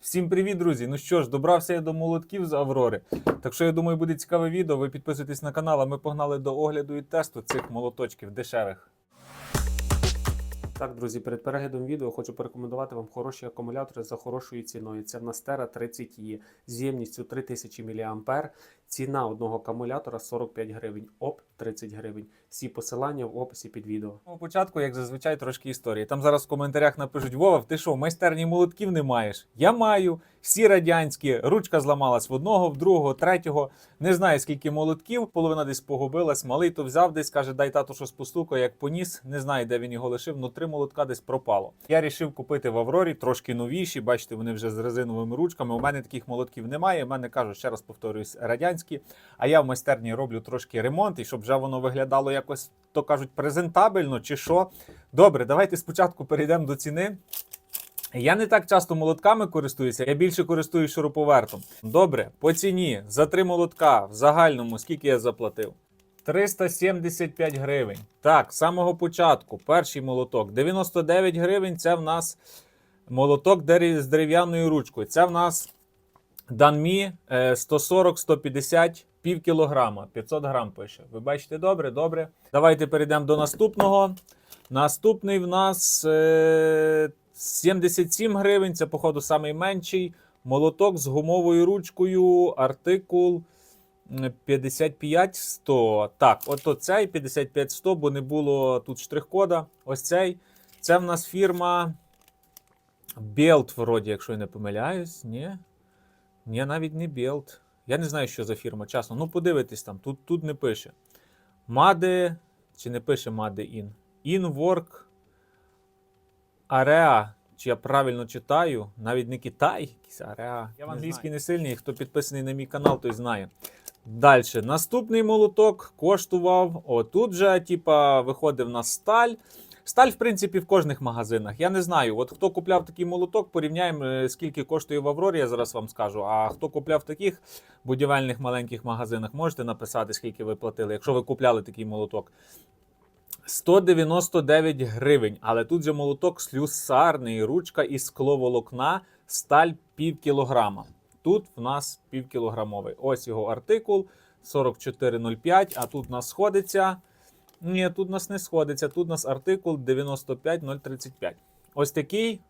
Всім привіт, друзі! Ну що ж, добрався я до молотків з Аврори. Так що я думаю, буде цікаве відео. Ви підписуйтесь на канал, а ми погнали до огляду і тесту цих молоточків дешевих. Так, друзі, перед переглядом відео хочу порекомендувати вам хороші акумулятори за хорошою ціною. Це в нас Tera 30 e з ємністю 3000 мА. Ціна одного акумулятора 45 гривень, ОП 30 гривень. Всі посилання в описі під відео. У початку, як зазвичай, трошки історії. Там зараз в коментарях напишуть: Вова, ти що, майстерні молотків не маєш? Я маю. Всі радянські, ручка зламалась в одного, в другого, третього. Не знаю скільки молотків, половина десь погубилась. Малий то взяв десь, каже, дай тату щось постукає, як поніс. Не знаю, де він його лишив, але три молотка десь пропало. Я рішив купити в Аврорі трошки новіші. Бачите, вони вже з резиновими ручками. У мене таких молотків немає. У мене кажу, ще раз повторюсь, радянські. А я в майстерні роблю трошки ремонт, і щоб вже воно виглядало якось, то кажуть, презентабельно чи що. Добре, давайте спочатку перейдемо до ціни. Я не так часто молотками користуюся, я більше користуюсь шуруповертом. Добре, по ціні за три молотка в загальному скільки я заплатив? 375 гривень. Так, з самого початку, перший молоток. 99 гривень це в нас молоток з дерев'яною ручкою. Це в нас Данмі 140-150 пів кілограма, 500 грам пише. Ви бачите добре? Добре. Давайте перейдемо до наступного. Наступний в нас е, 77 гривень, це, походу, найменший. Молоток з гумовою ручкою, артикул 55-100. Так, от цей 55-100, бо не було тут штрих-кода. Ось цей. Це в нас фірма Belt, вроді, якщо я не помиляюсь. Ні. Ні, навіть не Belt. Я не знаю, що за фірма, чесно. Ну, подивитись там, тут, тут не пише. Made, чи не пише Made In? Inwork Area, чи я правильно читаю, навіть не Китай, якийсь Area. Я в англійській не сильний, хто підписаний на мій канал, той знає. Далі. Наступний молоток коштував. О, тут же, типа, виходив на сталь. Сталь, в принципі, в кожних магазинах. Я не знаю. От хто купляв такий молоток, порівняємо, е, скільки коштує в Аврорі, я зараз вам скажу. А хто купляв в таких будівельних маленьких магазинах, можете написати, скільки ви платили, якщо ви купляли такий молоток. 199 гривень, але тут же молоток слюсарний, ручка із скловолокна, сталь пів кілограма. Тут в нас півкілограмовий. Ось його артикул 4405, а тут у нас сходиться. Ні, тут нас не сходиться. Тут нас артикул 95035. Ось такий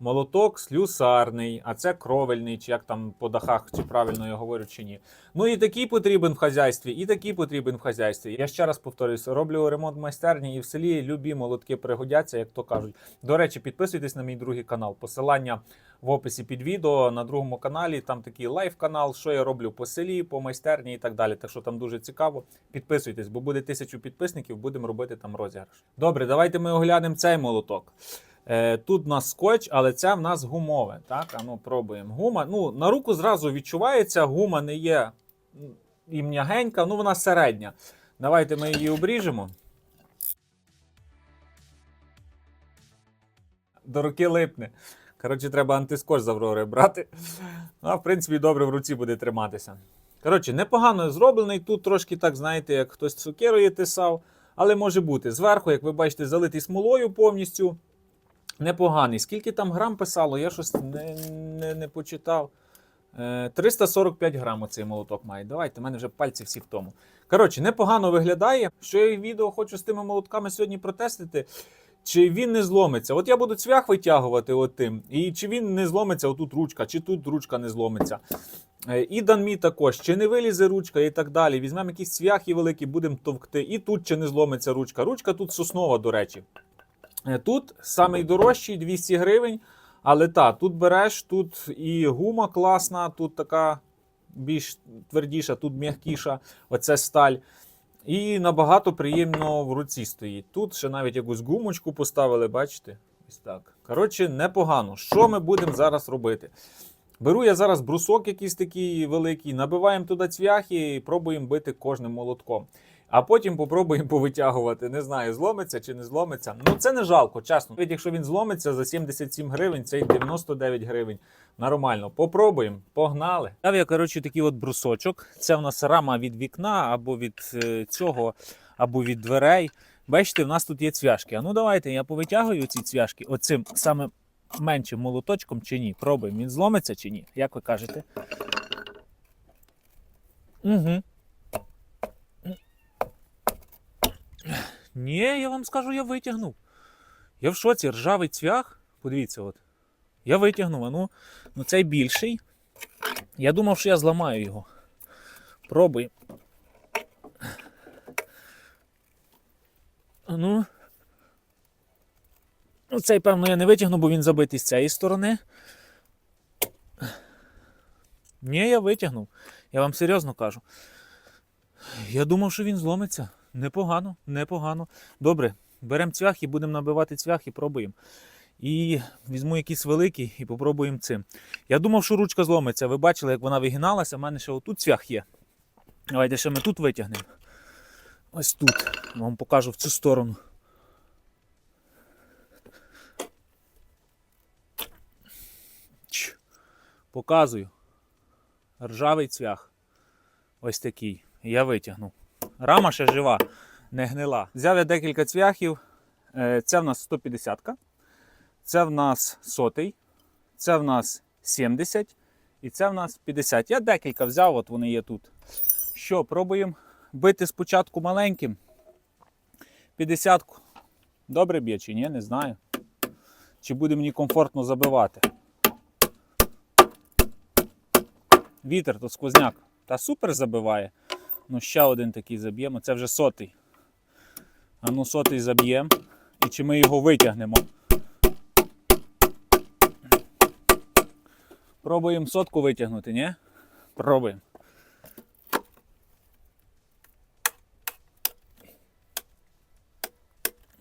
молоток слюсарний, а це кровельний, чи як там по дахах, чи правильно я говорю, чи ні. Ну і такий потрібен в хазяйстві, і такий потрібен в хазяйстві. Я ще раз повторюсь, роблю ремонт майстерні і в селі любі молотки пригодяться, як то кажуть. До речі, підписуйтесь на мій другий канал. Посилання в описі під відео на другому каналі. Там такий лайв-канал, що я роблю по селі, по майстерні і так далі. Так що там дуже цікаво. Підписуйтесь, бо буде тисячу підписників, будемо робити там розіграш. Добре, давайте ми оглянемо цей молоток. Е, Тут у нас скотч, але це в нас гумове. Так, а ну пробуємо. Гума. Ну, на руку зразу відчувається, гума не є і м'ягенька, ну вона середня. Давайте ми її обріжемо. До руки липне. Коротше, треба антискотч з Аврори брати. Ну, А в принципі, добре в руці буде триматися. Коротше, непогано зроблений. Тут трошки, так, знаєте, як хтось цукерою тисав, але може бути. Зверху, як ви бачите, залитий смолою повністю. Непоганий. Скільки там грам писало, я щось не, не, не почитав. Е, 345 грам цей молоток має. Давайте, в мене вже пальці всі в тому. Коротше, непогано виглядає. Що я відео хочу з тими молотками сьогодні протестити. Чи він не зломиться? От я буду цвях витягувати отим, і чи він не зломиться, отут ручка, чи тут ручка не зломиться. Е, І данмі також, чи не вилізе ручка і так далі. Візьмемо якісь цвяхи великі, будемо товкти. І тут чи не зломиться ручка. Ручка тут соснова, до речі. Е, Тут самий дорожчий 200 гривень. Але так, тут береш, тут і гума класна, тут така більш твердіша, тут м'якіша, оце сталь. І набагато приємно в руці стоїть. Тут ще навіть якусь гумочку поставили, бачите? Ось так. Коротше, непогано. Що ми будемо зараз робити? Беру я зараз брусок якийсь такий великий, набиваємо туди цвяхи і пробуємо бити кожним молотком. А потім попробуємо повитягувати. Не знаю, зломиться чи не зломиться. Ну це не жалко, чесно. Навіть якщо він зломиться за 77 гривень, це й 99 гривень. Нормально. Попробуємо. Погнали. Дав я, коротше, такий от брусочок. Це в нас рама від вікна або від е, цього, або від дверей. Бачите, в нас тут є цвяшки. А ну давайте я повитягую ці цвяшки оцим самим меншим молоточком чи ні. Пробуємо, він зломиться чи ні. Як ви кажете? Угу. Ні, я вам скажу, я витягнув. Я в шоці, ржавий цвях. Подивіться, от. Я витягнув, а ну, ну цей більший. Я думав, що я зламаю його. Пробуй. Ну. Ну, цей, певно, я не витягну, бо він забитий з цієї сторони. Ні, я витягнув. Я вам серйозно кажу. Я думав, що він зломиться. Непогано, непогано. Добре, беремо цвях і будемо набивати цвях і пробуємо. І візьму якийсь великий і попробуємо цим. Я думав, що ручка зломиться. Ви бачили, як вона вигиналася. У мене ще отут цвях є. Давайте ще ми тут витягнемо. Ось тут. Вам покажу в цю сторону. Показую. Ржавий цвях. Ось такий. Я витягнув. Рама ще жива, не гнила. Взяв я декілька цвяхів. Це в нас 150 це в нас сотий, це в нас 70 і це в нас 50. Я декілька взяв, от вони є тут. Що, пробуємо бити спочатку маленьким. 50. Добре б'є чи ні, не знаю. Чи буде мені комфортно забивати. Вітер то сквозняк. Та супер забиває. Ну, ще один такий заб'ємо. Це вже сотий. А ну сотий заб'ємо. І чи ми його витягнемо? Пробуємо сотку витягнути, ні? Пробуємо.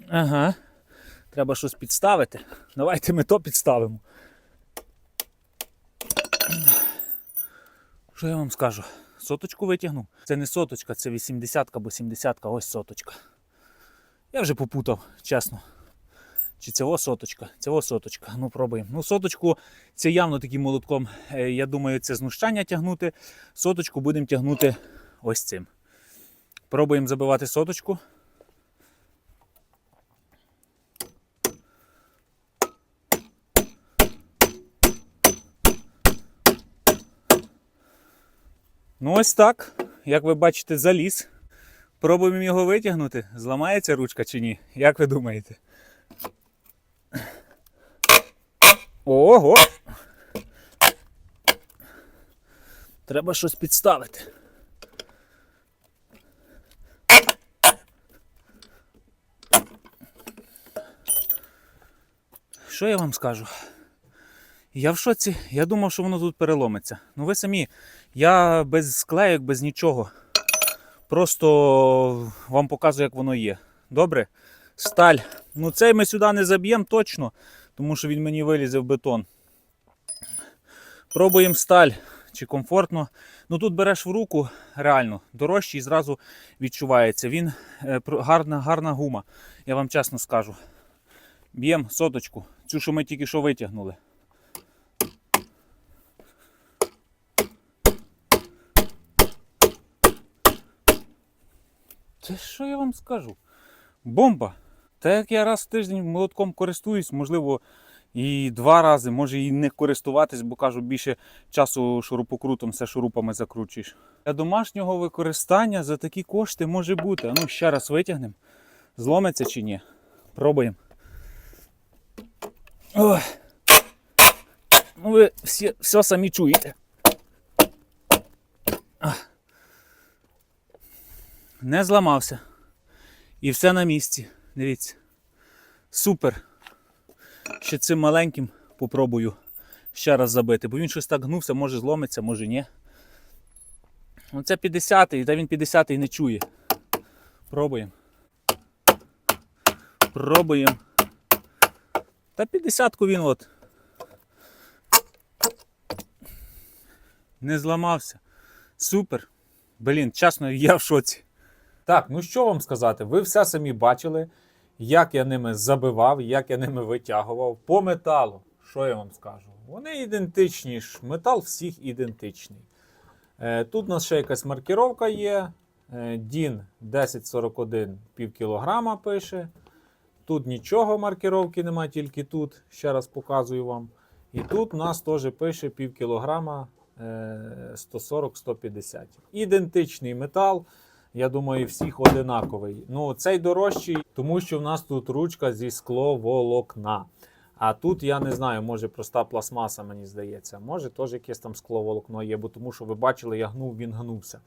Ага. Треба щось підставити. Давайте ми то підставимо. Що я вам скажу? Соточку витягнув. Це не соточка, це 80 або 70 ось соточка. Я вже попутав, чесно. Чи це соточка? Цього соточка. Ну, пробуємо. Ну, соточку це явно таким молотком. е, Я думаю, це знущання тягнути. Соточку будемо тягнути ось цим. Пробуємо забивати соточку. Ну, ось так. Як ви бачите, заліз. Пробуємо його витягнути. Зламається ручка чи ні? Як ви думаєте? Ого! Треба щось підставити. Що я вам скажу? Я в шоці, я думав, що воно тут переломиться. Ну ви самі, я без склейок, без нічого. Просто вам показую, як воно є. Добре? Сталь. Ну цей ми сюди не заб'ємо точно, тому що він мені вилізе в бетон. Пробуємо сталь, чи комфортно. Ну тут береш в руку, реально, дорожчий і зразу відчувається. Він е, гарна, гарна гума, я вам чесно скажу. Б'ємо соточку, цю, що ми тільки що витягнули. Це що я вам скажу? Бомба! Та як я раз в тиждень молотком користуюсь, можливо, і два рази, може і не користуватись, бо кажу, більше часу шурупокрутом все шурупами закручуєш. Для домашнього використання за такі кошти може бути. А ну ще раз витягнемо. Зломиться чи ні? Пробуємо. Ой. Ну ви всі, все самі чуєте. Не зламався. І все на місці. Дивіться. Супер. Ще цим маленьким попробую ще раз забити, бо він щось так гнувся, може зломиться, може ні. Оце 50-й, та він 50-й не чує. Пробуємо. Пробуємо. Та 50-ку він от. Не зламався. Супер. Блін, чесно, я в шоці. Так, ну що вам сказати? Ви все самі бачили, як я ними забивав, як я ними витягував. По металу, що я вам скажу? Вони ідентичні ж, метал всіх ідентичний. Е, тут у нас ще якась маркіровка є. Е, DIN 1041 пів кілограма пише. Тут нічого маркировки немає, тільки тут. Ще раз показую вам. І тут у нас теж пише пів кілограма е, 140-150. Ідентичний метал. Я думаю, всіх одинаковий. Ну, цей дорожчий, тому що в нас тут ручка зі скловолокна. А тут я не знаю, може проста пластмаса, мені здається. Може теж якесь там скловолокно є, бо тому що ви бачили, я гнув, він гнувся.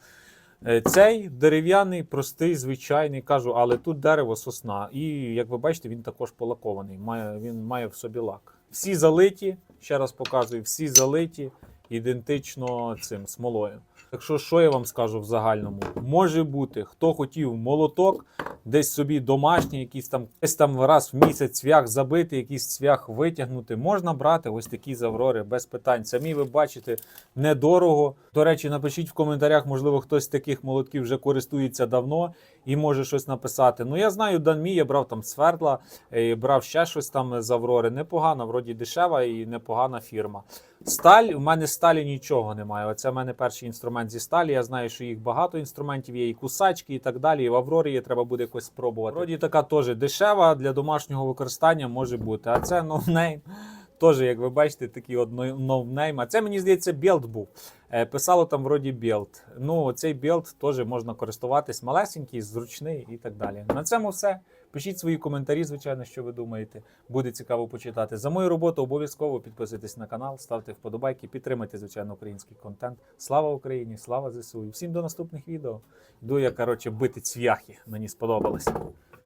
Е, Цей дерев'яний, простий, звичайний, кажу, але тут дерево сосна. І як ви бачите, він також полакований. Має, він має в собі лак. Всі залиті, ще раз показую, всі залиті ідентично цим смолою. Так що, що я вам скажу в загальному? Може бути, хто хотів молоток, десь собі домашній, якийсь там десь там раз в місяць цвях забити, якийсь цвях витягнути. Можна брати ось такі заврори без питань. Самі ви бачите недорого. До речі, напишіть в коментарях, можливо, хтось з таких молотків вже користується давно і може щось написати. Ну я знаю, Данмі, я брав там свердла, е, брав ще щось там з Аврори. Непогана, вроді дешева і непогана фірма. Сталь, у мене сталі нічого немає. Оце в мене перший інструмент зі сталі. Я знаю, що їх багато інструментів є, і кусачки, і так далі. І в Аврорі є, треба буде якось спробувати. Вроді така теж дешева для домашнього використання може бути. А це ноунейм. Теж, як ви бачите, такий от ноунейм. А це мені здається, білд був. Е, Писало там вроді білд. Ну, цей білд теж можна користуватись малесенький, зручний і так далі. На цьому все. Пишіть свої коментарі, звичайно, що ви думаєте. Буде цікаво почитати. За мою роботу обов'язково підписуйтесь на канал, ставте вподобайки, підтримайте, звичайно, український контент. Слава Україні! Слава ЗСУ! І всім до наступних відео. Йду я, коротше, бити цвяхи. Мені сподобалось.